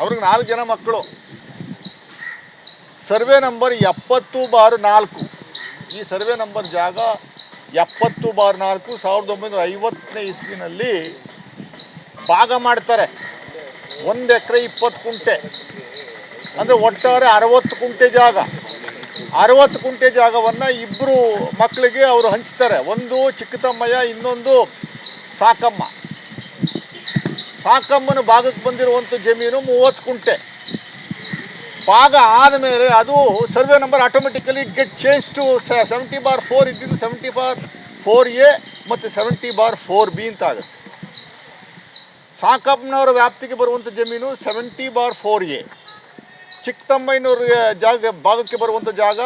ಅವ್ರಿಗೆ ನಾಲ್ಕು ಜನ ಮಕ್ಕಳು. ಸರ್ವೆ ನಂಬರ್ ಎಪ್ಪತ್ತು ಬಾರ್ ನಾಲ್ಕು. ಈ ಸರ್ವೆ ನಂಬರ್ ಜಾಗ ಎಪ್ಪತ್ತು ಬಾರ್ ನಾಲ್ಕು, ಸಾವಿರದ ಒಂಬೈನೂರ ಐವತ್ತನೇ ಇಸ್ವಿನಲ್ಲಿ ಭಾಗ ಮಾಡ್ತಾರೆ. ಒಂದು ಎಕರೆ ಇಪ್ಪತ್ತು ಕುಂಟೆ. ಅಂದರೆ ಒಟ್ಟಾರೆ ಅರವತ್ತು ಕುಂಟೆ ಜಾಗ. ಅರವತ್ತು ಕುಂಟೆ ಜಾಗವನ್ನು ಇಬ್ಬರು ಮಕ್ಕಳಿಗೆ ಅವರು ಹಂಚ್ತಾರೆ. ಒಂದು ಚಿಕ್ಕತಮ್ಮಯ್ಯ, ಇನ್ನೊಂದು ಸಾಕಮ್ಮ. ಸಾಕಮ್ಮನ ಭಾಗಕ್ಕೆ ಬಂದಿರುವಂಥ ಜಮೀನು ಮೂವತ್ತು ಕುಂಟೆ. ಭಾಗ ಆದಮೇಲೆ ಅದು survey number automatically get change to seventy bar four ಇದ್ದಿದ್ದು ಸೆವೆಂಟಿ ಬಾರ್ ಫೋರ್ ಎ ಮತ್ತು ಸೆವೆಂಟಿ ಬಾರ್ ಫೋರ್ ಬಿ ಅಂತ ಆಗುತ್ತೆ. ಸಾಕಪ್ಪನವರ ವ್ಯಾಪ್ತಿಗೆ ಬರುವಂಥ ಜಮೀನು ಸೆವೆಂಟಿ ಬಾರ್ ಫೋರ್ ಎ ಚಿಕ್ಕತಮ್ಮಯ್ಯನವ್ರ ಜಾಗ ಭಾಗಕ್ಕೆ ಬರುವಂಥ ಜಾಗ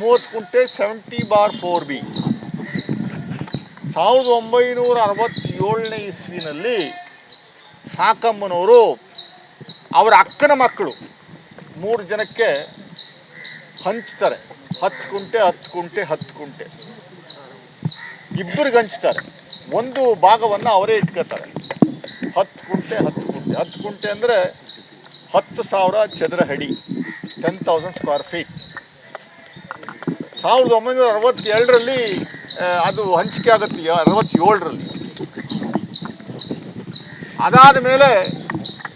ಮೂವತ್ತು ಕುಂಟೆ ಸೆವೆಂಟಿ ಬಾರ್ ಫೋರ್ ಬಿ ಸಾವಿರದ ಒಂಬೈನೂರ ಅರವತ್ತೇಳನೇ ಇಸ್ವಿನಲ್ಲಿ ಸಾಕಮ್ಮನವರು ಅವರ ಅಕ್ಕನ ಮಕ್ಕಳು. ಮೂರು ಜನಕ್ಕೆ ಹಂಚ್ತಾರೆ. ಹತ್ತು ಕುಂಟೆ ಹತ್ತು ಕುಂಟೆ ಹತ್ತು ಕುಂಟೆ. ಇಬ್ಬರಿಗೆ ಹಂಚ್ತಾರೆ. ಒಂದು ಭಾಗವನ್ನು ಅವರೇ ಇಟ್ಕೋತಾರೆ. ಹತ್ತು ಕುಂಟೆ ಹತ್ತು ಕುಂಟೆ. ಹತ್ತು ಕುಂಟೆ ಅಂದರೆ ಹತ್ತು ಸಾವಿರ ಚದರ ಅಡಿ ಟೆನ್ ತೌಸಂಡ್ ಸ್ಕ್ವೇರ್ ಫೀಟ್ ಸಾವಿರದ ಒಂಬೈನೂರ ಅರವತ್ತೆರಡರಲ್ಲಿ ಅದು ಹಂಚಿಕೆ ಆಗುತ್ತೆ, ಅರವತ್ತೇಳರಲ್ಲಿ. ಅದಾದ ಮೇಲೆ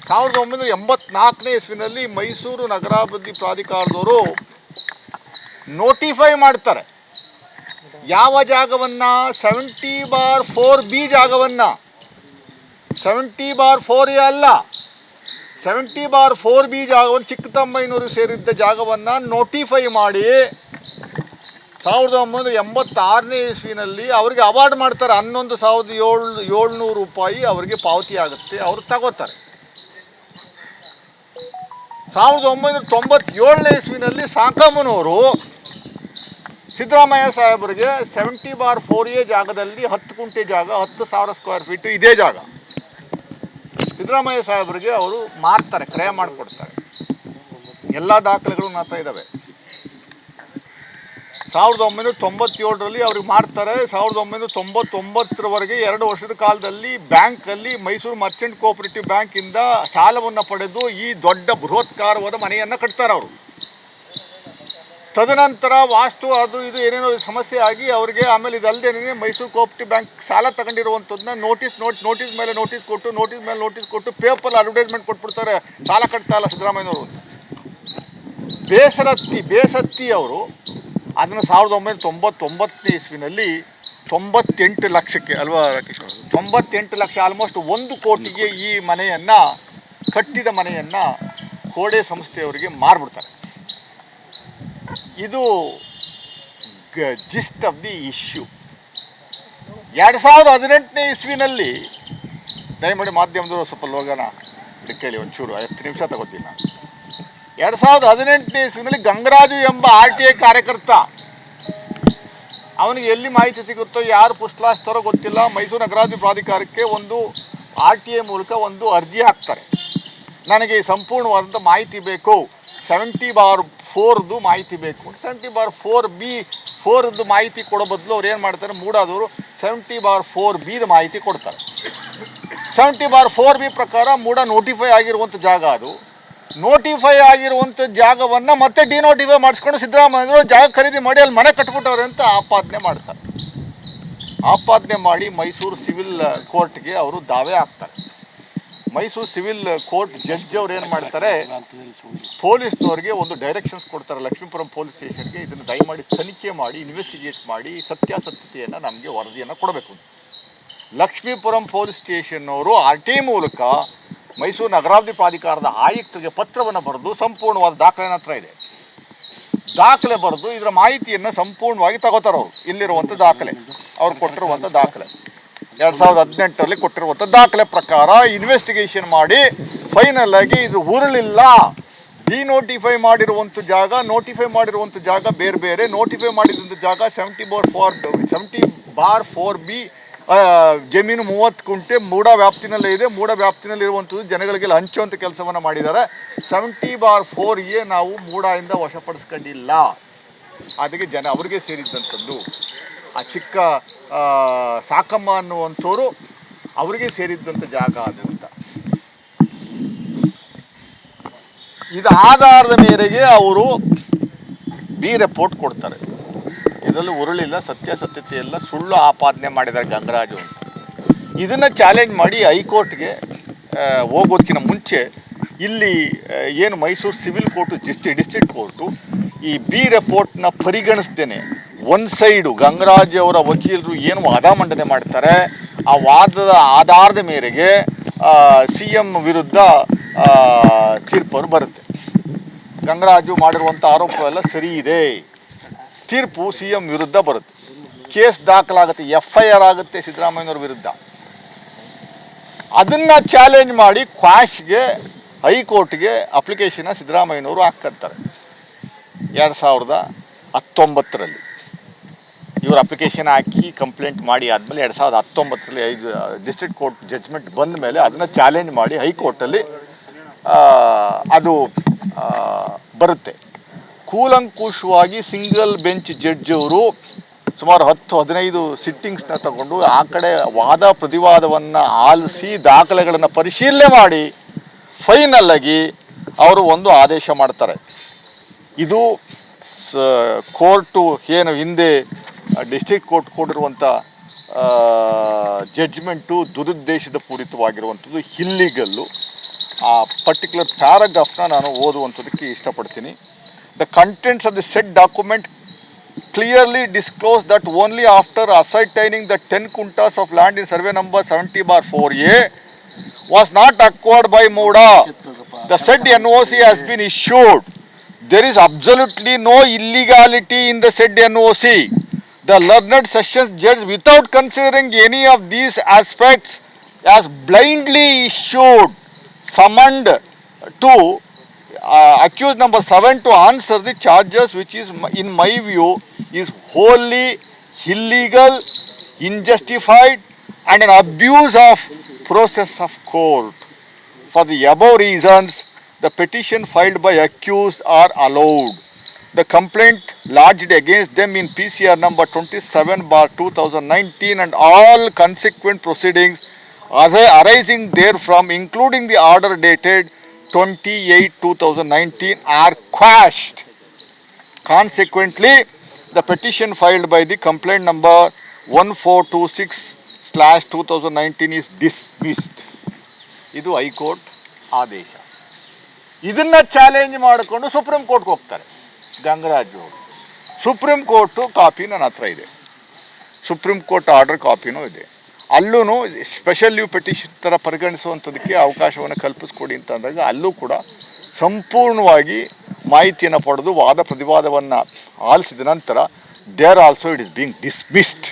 ಸಾವಿರದ ಒಂಬೈನೂರ ಎಂಬತ್ನಾಲ್ಕನೇ ಇಸ್ವಿನಲ್ಲಿ ಮೈಸೂರು ನಗರಾಭಿವೃದ್ಧಿ ಪ್ರಾಧಿಕಾರದವರು ನೋಟಿಫೈ ಮಾಡ್ತಾರೆ. ಯಾವ ಜಾಗವನ್ನು? ಸೆವೆಂಟಿ ಬಾರ್ ಫೋರ್ ಬಿ ಜಾಗವನ್ನು. ಸೆವೆಂಟಿ ಬಾರ್ ಫೋರ್ ಎ ಅಲ್ಲ. ಸೆವೆಂಟಿ ಬಾರ್ ಫೋರ್ ಬಿ ಜಾಗವನ್ನು ಚಿಕ್ಕತಮ್ಮೈನೂರು ಸೇರಿದ್ದ ಜಾಗವನ್ನು ನೋಟಿಫೈ ಮಾಡಿ. ಸಾವಿರದ ಒಂಬೈನೂರ ಎಂಬತ್ತಾರನೇ ಇಸ್ವಿನಲ್ಲಿ ಅವರಿಗೆ ಅವಾರ್ಡ್ ಮಾಡ್ತಾರೆ ಹನ್ನೊಂದು ಸಾವಿರದ ಏಳು, ಏಳ್ನೂರು ರೂಪಾಯಿ ಅವರಿಗೆ ಪಾವತಿ ಆಗುತ್ತೆ, ಅವರು ತಗೋತಾರೆ. ಸಾವಿರದ ಒಂಬೈನೂರ ತೊಂಬತ್ತೇಳನೇ ಇಸ್ವಿನಲ್ಲಿ ಸಾಕಮ್ಮನವರು ಸಿದ್ದರಾಮಯ್ಯ ಸಾಹೇಬರಿಗೆ ಸೆವೆಂಟಿ ಬಾರ್ ಫೋರ್ ಎ ಜಾಗದಲ್ಲಿ ಹತ್ತು ಕುಂಟೆ ಜಾಗ, ಹತ್ತು ಸಾವಿರ ಸ್ಕ್ವೇರ್ ಫೀಟು ಇದೇ ಜಾಗ. ಸಿದ್ದರಾಮಯ್ಯ ಸಾಹೇಬರಿಗೆ ಅವರು ಮಾರ್ತಾರೆ, ಕ್ರಯ ಮಾಡಿಕೊಡ್ತಾರೆ. ಎಲ್ಲ ದಾಖಲೆಗಳು ನಾತಾ ಇದ್ದಾವೆ ಸಾವಿರದ ಒಂಬೈನೂರ ತೊಂಬತ್ತೇಳರಲ್ಲಿ ಅವ್ರಿಗೆ ಮಾಡ್ತಾರೆ. ಸಾವಿರದ ಒಂಬೈನೂರ ತೊಂಬತ್ತೊಂಬತ್ತರವರೆಗೆ ಎರಡು ವರ್ಷದ ಕಾಲದಲ್ಲಿ ಬ್ಯಾಂಕಲ್ಲಿ ಮೈಸೂರು ಮರ್ಚೆಂಟ್ ಕೋಆಪರೇಟಿವ್ ಬ್ಯಾಂಕಿಂದ ಸಾಲವನ್ನು ಪಡೆದು ಈ ದೊಡ್ಡ ಬೃಹತ್ಕಾರವಾದ ಮನೆಯನ್ನು ಕಟ್ತಾರೆ ಅವರು. ತದನಂತರ ವಾಸ್ತು ಅದು ಇದು ಏನೇನೋ ಸಮಸ್ಯೆ ಆಗಿ ಅವರಿಗೆ ಆಮೇಲೆ ಇದಲ್ಲದೆ ಮೈಸೂರು ಕೋಆಪರೇಟಿವ್ ಬ್ಯಾಂಕ್ ಸಾಲ ತಗೊಂಡಿರುವಂಥದ್ದನ್ನ ನೋಟಿಸ್ ನೋಟ್ ನೋಟಿಸ್ ಮೇಲೆ ನೋಟಿಸ್ ಕೊಟ್ಟು, ನೋಟಿಸ್ ಮೇಲೆ ನೋಟಿಸ್ ಕೊಟ್ಟು ಪೇಪರ್ ಅಡ್ವರ್ಟೈಸ್ಮೆಂಟ್ ಕೊಟ್ಬಿಡ್ತಾರೆ. ಸಾಲ ಕಟ್ತಾ ಇಲ್ಲ ಸಿದ್ದರಾಮಯ್ಯನವರು. ಬೇಸರತ್ತಿ, ಬೇಸತ್ತಿ ಅವರು ಅದನ್ನು ಸಾವಿರದ ಒಂಬೈನೂರ ತೊಂಬತ್ತೊಂಬತ್ತನೇ ಇಸ್ವಿನಲ್ಲಿ ತೊಂಬತ್ತೆಂಟು ಲಕ್ಷಕ್ಕೆ ಅಲ್ವಾ? ತೊಂಬತ್ತೆಂಟು ಲಕ್ಷ ಆಲ್ಮೋಸ್ಟ್ ಒಂದು ಕೋಟಿಗೆ ಈ ಮನೆಯನ್ನು, ಕಟ್ಟಿದ ಮನೆಯನ್ನು ಕೋಡೆ ಸಂಸ್ಥೆಯವರಿಗೆ ಮಾರ್ಬಿಡ್ತಾರೆ. ಇದು ಜಿಸ್ಟ್ ಆಫ್ ದಿ ಇಶ್ಯೂ. ಎರಡು ಸಾವಿರದ ಹದಿನೆಂಟನೇ ಇಸ್ವಿನಲ್ಲಿ, ದಯಮಾಡಿ ಮಾಧ್ಯಮದವರು ಸ್ವಲ್ಪ ಲೋಗನ ಕೇಳಿ ಒಂಚೂರು, ಐವತ್ತು ನಿಮಿಷ ತಗೋತೀನಿ ನಾನು. ಎರಡು ಸಾವಿರದ ಹದಿನೆಂಟನೇ ಇಸ್ವಿನಲ್ಲಿ ಗಂಗರಾಜು ಎಂಬ ಆರ್ ಟಿ ಐ ಕಾರ್ಯಕರ್ತ. ಅವನಿಗೆ ಎಲ್ಲಿ ಮಾಹಿತಿ ಸಿಗುತ್ತೋ, ಯಾರು ಪುಸ್ತಲಾಸ್ತಾರೋ ಗೊತ್ತಿಲ್ಲ. ಮೈಸೂರು ನಗರಾಭಿವೃದ್ಧಿ ಪ್ರಾಧಿಕಾರಕ್ಕೆ ಒಂದು ಆರ್ ಟಿ ಐ ಮೂಲಕ ಒಂದು ಅರ್ಜಿ ಹಾಕ್ತಾರೆ. ನನಗೆ ಸಂಪೂರ್ಣವಾದಂಥ ಮಾಹಿತಿ ಬೇಕು. ಸೆವೆಂಟಿ ಬಾರ್ ಫೋರ್ದು ಮಾಹಿತಿ ಬೇಕು. ಸೆವೆಂಟಿ ಬಾರ್ ಫೋರ್ ಬಿ ಫೋರ್ದು ಮಾಹಿತಿ ಕೊಡೋ ಬದಲು ಅವ್ರು ಏನು ಮಾಡ್ತಾರೆ, ಮೂಡಾದವರು ಸೆವೆಂಟಿ ಬಾರ್ ಫೋರ್ ಬಿದು ಮಾಹಿತಿ ಕೊಡ್ತಾರೆ. ಸೆವೆಂಟಿ ಬಾರ್ ಫೋರ್ ಬಿ ಪ್ರಕಾರ ಮೂಡ ನೋಟಿಫೈ ಆಗಿರುವಂಥ ಜಾಗ ಅದು. ನೋಟಿಫೈ ಆಗಿರುವಂಥ ಜಾಗವನ್ನು ಮತ್ತೆ ಡಿನೋಟಿಫೈ ಮಾಡಿಸ್ಕೊಂಡು ಸಿದ್ದರಾಮಯ್ಯವರು ಜಾಗ ಖರೀದಿ ಮಾಡಿ ಅಲ್ಲಿ ಮನೆ ಕಟ್ಬಿಟ್ಟವ್ರೆ ಅಂತ ಆಪಾದನೆ ಮಾಡ್ತಾರೆ. ಆಪಾದನೆ ಮಾಡಿ ಮೈಸೂರು ಸಿವಿಲ್ ಕೋರ್ಟ್ಗೆ ಅವರು ದಾವೆ ಹಾಕ್ತಾರೆ. ಮೈಸೂರು ಸಿವಿಲ್ ಕೋರ್ಟ್ ಜಡ್ಜ್ ಅವ್ರು ಏನು ಮಾಡ್ತಾರೆ? ಪೊಲೀಸ್ನವ್ರಿಗೆ ಒಂದು ಡೈರೆಕ್ಷನ್ಸ್ ಕೊಡ್ತಾರೆ. ಲಕ್ಷ್ಮೀಪುರಂ ಪೊಲೀಸ್ ಸ್ಟೇಷನ್ಗೆ ಇದನ್ನು ದಯಮಾಡಿ ತನಿಖೆ ಮಾಡಿ ಇನ್ವೆಸ್ಟಿಗೇಟ್ ಮಾಡಿ, ಸತ್ಯಾಸತ್ಯತೆಯನ್ನು ನಮಗೆ ವರದಿಯನ್ನು ಕೊಡಬೇಕು ಲಕ್ಷ್ಮೀಪುರಂ ಪೊಲೀಸ್ ಸ್ಟೇಷನ್ನವರು ಆರ್ ಟಿ ಮೂಲಕ ಮೈಸೂರು ನಗರಾಭಿವೃದ್ಧಿ ಪ್ರಾಧಿಕಾರದ ಆಯುಕ್ತರಿಗೆ ಪತ್ರವನ್ನು ಬರೆದು ಸಂಪೂರ್ಣವಾದ ದಾಖಲೆ ಹತ್ರ ಇದೆ. ದಾಖಲೆ ಬರೆದು ಇದರ ಮಾಹಿತಿಯನ್ನು ಸಂಪೂರ್ಣವಾಗಿ ತಗೋತಾರೆ ಅವರು. ಇಲ್ಲಿರುವಂಥ ದಾಖಲೆ. ಅವ್ರು ಕೊಟ್ಟಿರುವಂಥ ದಾಖಲೆ. ಎರಡು ಸಾವಿರದ ಹದಿನೆಂಟರಲ್ಲಿ ಕೊಟ್ಟಿರುವಂಥ ದಾಖಲೆ ಪ್ರಕಾರ ಇನ್ವೆಸ್ಟಿಗೇಷನ್ ಮಾಡಿ ಫೈನಲ್ ಆಗಿ ಇದು ಉರುಳಿಲ್ಲ. ಡಿನೋಟಿಫೈ ಮಾಡಿರುವಂಥ ಜಾಗ ನೋಟಿಫೈ ಮಾಡಿರುವಂಥ ಜಾಗ ಬೇರೆ ಬೇರೆ ನೋಟಿಫೈ ಮಾಡಿದಂಥ ಜಾಗ seventy bar four seventy bar four B ಜಮೀನು ಮೂವತ್ತು ಕುಂಟೆ ಮೂಡ ವ್ಯಾಪ್ತಿನಲ್ಲೇ ಇದೆ. ಮೂಡ ವ್ಯಾಪ್ತಿನಲ್ಲಿರುವಂಥದ್ದು ಜನಗಳಿಗೆಲ್ಲ ಹಂಚುವಂಥ ಕೆಲಸವನ್ನು ಮಾಡಿದ್ದಾರೆ. ಸೆವೆಂಟಿ ಬಾರ್ ಫೋರ್ ಎ ನಾವು ಮೂಡದಿಂದ ವಶಪಡಿಸ್ಕೊಂಡಿಲ್ಲ. ಅದಕ್ಕೆ ಜನ ಅವರಿಗೆ ಸೇರಿದ್ದಂಥದ್ದು ಆ ಚಿಕ್ಕ ಸಾಕಮ್ಮ ಅನ್ನುವಂಥವ್ರು ಅವರಿಗೆ ಸೇರಿದ್ದಂಥ ಜಾಗ ಅದು ಅಂತ ಇದು ಆಧಾರದ ಮೇರೆಗೆ ಅವರು ಬಿ ರಿಪೋರ್ಟ್ ಕೊಡ್ತಾರೆ. ಇದರಲ್ಲಿ ಉರುಳಿಲ್ಲ ಸತ್ಯಾಸತ್ಯತೆ ಎಲ್ಲ ಸುಳ್ಳು ಆಪಾದನೆ ಮಾಡಿದ್ದಾರೆ ಗಂಗರಾಜು ಅಂತ. ಇದನ್ನು ಚಾಲೆಂಜ್ ಮಾಡಿ ಹೈಕೋರ್ಟ್ಗೆ ಹೋಗೋದಕ್ಕಿಂತ ಮುಂಚೆ ಇಲ್ಲಿ ಏನು ಮೈಸೂರು ಸಿವಿಲ್ ಕೋರ್ಟು ಡಿಸ್ಟ್ರಿ ಡಿಸ್ಟ್ರಿಕ್ಟ್ ಕೋರ್ಟು ಈ ಬಿ ರಿಪೋರ್ಟ್ನ ಪರಿಗಣಿಸ್ತೇನೆ ಒಂದು ಸೈಡು ಗಂಗರಾಜ್ ಅವರ ವಕೀಲರು ಏನು ವಾದ ಮಂಡನೆ ಮಾಡ್ತಾರೆ, ಆ ವಾದದ ಆಧಾರದ ಮೇರೆಗೆ ಸಿ ಎಂ ವಿರುದ್ಧ ತೀರ್ಪರು ತೀರ್ಪು ಬರುತ್ತೆ. ಗಂಗರಾಜು ಮಾಡಿರುವಂಥ ಆರೋಪ ಎಲ್ಲ ಸರಿ ಇದೆ. ತೀರ್ಪು ಸಿ ಎಂ ವಿರುದ್ಧ ಬರುತ್ತೆ. ಕೇಸ್ ದಾಖಲಾಗುತ್ತೆ ಎಫ್ ಐ ಆರ್ ಆಗುತ್ತೆ ಸಿದ್ದರಾಮಯ್ಯನವ್ರ ವಿರುದ್ಧ. ಅದನ್ನು ಚಾಲೆಂಜ್ ಮಾಡಿ ಕ್ವಾಶ್ಗೆ ಹೈಕೋರ್ಟ್ಗೆ ಅಪ್ಲಿಕೇಶನ್ ಸಿದ್ದರಾಮಯ್ಯನವರು ಹಾಕ್ತಾರೆ ಎರಡು ಸಾವಿರದ ಹತ್ತೊಂಬತ್ತರಲ್ಲಿ. ಇವರು ಅಪ್ಲಿಕೇಶನ್ ಹಾಕಿ ಕಂಪ್ಲೇಂಟ್ ಮಾಡಿ ಆದಮೇಲೆ ಎರಡು ಸಾವಿರದ ಹತ್ತೊಂಬತ್ತರಲ್ಲಿ ಐದು ಡಿಸ್ಟ್ರಿಕ್ಟ್ ಕೋರ್ಟ್ ಜಡ್ಜ್ಮೆಂಟ್ ಬಂದ ಮೇಲೆ ಅದನ್ನು ಚಾಲೆಂಜ್ ಮಾಡಿ ಹೈಕೋರ್ಟಲ್ಲಿ ಅದು ಬರುತ್ತೆ. ಕೂಲಂಕುಷವಾಗಿ ಸಿಂಗಲ್ ಬೆಂಚ್ ಜಡ್ಜ್ ಅವರು ಸುಮಾರು ಹತ್ತು, ಹದಿನೈದು ಸಿಟ್ಟಿಂಗ್ಸ್ನ ತಗೊಂಡು ಆ ಕಡೆ ವಾದ ಪ್ರತಿವಾದವನ್ನು ಆಲಿಸಿ ದಾಖಲೆಗಳನ್ನು ಪರಿಶೀಲನೆ ಮಾಡಿ ಫೈನಲ್ ಆಗಿ ಅವರು ಒಂದು ಆದೇಶ ಮಾಡ್ತಾರೆ. ಇದು ಕೋರ್ಟು ಏನು ಹಿಂದೆ ಡಿಸ್ಟ್ರಿಕ್ಟ್ ಕೋರ್ಟ್ ಕೊಟ್ಟಿರುವಂಥ ಜಡ್ಜ್ಮೆಂಟು ದುರುದ್ದೇಶದ ಪೂರಿತವಾಗಿರುವಂಥದ್ದು ಇಲ್ಲಿಗಲ್ಲು ಆ ಪರ್ಟಿಕ್ಯುಲರ್ ಪ್ಯಾರಾಗ್ರಾಫ್ನ ನಾನು ಓದುವಂಥದ್ದಕ್ಕೆ ಇಷ್ಟಪಡ್ತೀನಿ. The contents of the said document clearly disclose that only after ascertaining the 10 kuntas of land in survey number 70 bar 4A was not acquired by Muda. The said NOC has been issued. There is absolutely no illegality in the said NOC. The learned sessions judge without considering any of these aspects has blindly issued, summoned to uh, accused number seven to answer the charges, which is, in my view, is wholly illegal, unjustified, and an abuse of process of court. For the above reasons, the petition filed by accused are allowed. The complaint lodged against them in PCR number 27 bar 2019 and all consequent proceedings arising therefrom, including the order dated 28 2019, are quashed. Consequently, the petition filed by the complaint number 1426 slash 2019 is dismissed. ಇದು high court ಆದೇಶ ಇದನ್ನ challenge ಮಾಡಿಕೊಂಡು supreme ಕೋರ್ಟ್ಗೆ ಹೋಗ್ತಾರೆ ಗಂಗರಾಜು ಅವರು supreme court copy ನನ್ನ ಹತ್ರ ಇದೆ ಸುಪ್ರೀಂ ಕೋರ್ಟ್ ಆರ್ಡರ್ ಕಾಪಿನೂ ಇದೆ ಅಲ್ಲೂ ಸ್ಪೆಷಲ್ ಲೀವ್ ಪೆಟಿಷನ್ ಥರ ಪರಿಗಣಿಸುವಂಥದ್ದಕ್ಕೆ ಅವಕಾಶವನ್ನು ಕಲ್ಪಿಸ್ಕೊಡಿ ಅಂತ ಅಂದಾಗ ಅಲ್ಲೂ ಕೂಡ ಸಂಪೂರ್ಣವಾಗಿ ಮಾಹಿತಿಯನ್ನು ಪಡೆದು ವಾದ ಪ್ರತಿವಾದವನ್ನು ಆಲಿಸಿದ ನಂತರ there also it is being dismissed